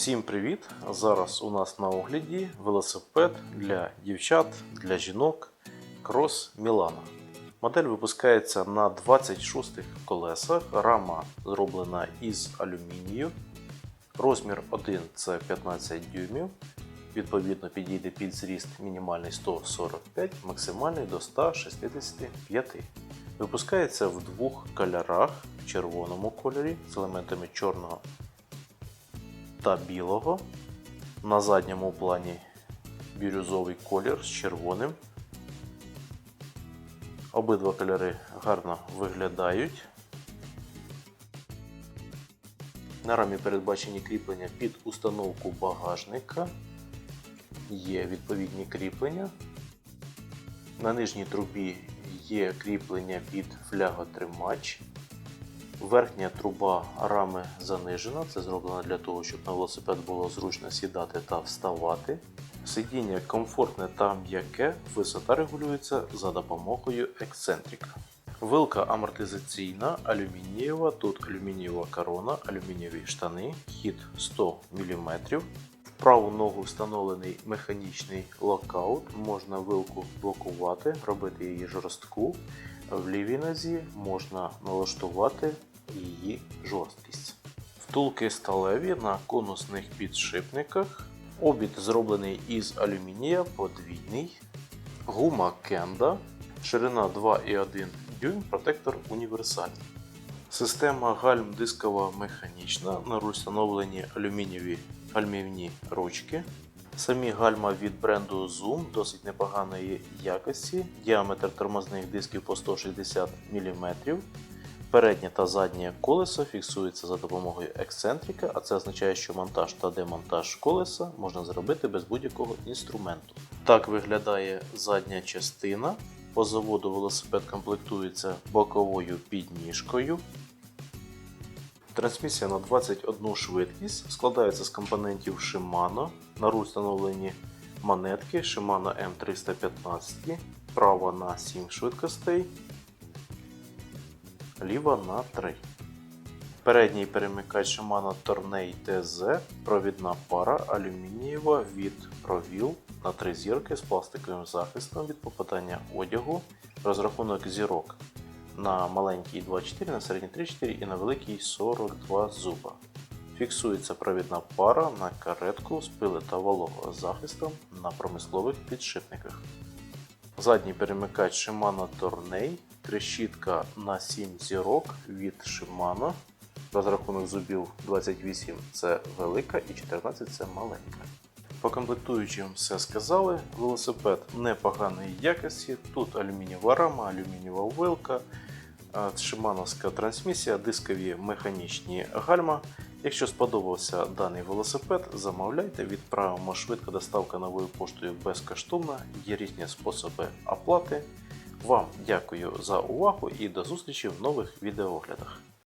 Всім привіт! Зараз у нас на огляді велосипед для дівчат, для жінок Cross Milano. Модель випускається на 26 колесах. Рама зроблена із алюмінію. Розмір 1 це 15 дюймів. Відповідно, підійде під зріст мінімальний 145, максимальний до 165. Випускається в двох кольорах: в червоному кольорі з елементами чорного та білого. На задньому плані бірюзовий колір з червоним. Обидва кольори гарно виглядають. На рамі передбачені кріплення під установку багажника. Є відповідні кріплення. На нижній трубі є кріплення під фляготримач. Верхня труба рами занижена. Це зроблено для того, щоб на велосипед було зручно сідати та вставати. Сидіння комфортне та м'яке, висота регулюється за допомогою ексцентрика. Вилка амортизаційна, алюмінієва, тут алюмінієва корона, алюмінієві штани, хід 100 мм. В праву ногу встановлений механічний локаут, можна вилку блокувати, робити її жорстку. В лівій нозі можна налаштувати її жорсткість. Втулки сталеві на конусних підшипниках. Обід зроблений із алюмінія подвійний. Гума Кенда, ширина 2,1 дюйм, протектор універсальний. Система гальм дискова механічна. На руль встановлені алюмінієві гальмівні ручки. Самі гальма від бренду Zoom досить непоганої якості. Діаметр тормозних дисків по 160 мм. Переднє та заднє колесо фіксується за допомогою ексцентрика, а це означає, що монтаж та демонтаж колеса можна зробити без будь-якого інструменту. Так виглядає задня частина. По заводу велосипед комплектується боковою підніжкою. Трансмісія на 21 швидкість складається з компонентів Shimano. На руль встановлені монетки Shimano M315, права на 7 швидкостей, ліва на 3. Передній перемикач Shimano Tornei TZ, провідна пара алюмінієва від ProWheel на 3 зірки з пластиковим захистом від попадання одягу, розрахунок зірок на маленький 2,4, на середній 3,4 і на великий 42 зуба. Фіксується провідна пара на каретку з пили та вологого захистом на промислових підшипниках. Задній перемикач Shimano Tornei, трещітка на 7 зірок від Shimano. Розрахунок зубів 28 це велика і 14 це маленька. По комплектуючим все сказали. Велосипед непоганої якості. Тут алюмінієва рама, алюмінієва вилка, е, шимановська трансмісія, дискові механічні гальма. Якщо сподобався даний велосипед, замовляйте, відправимо швидко доставка новою поштою безкоштовна. Є різні способи оплати. Вам дякую за увагу і до зустрічі в нових відеооглядах.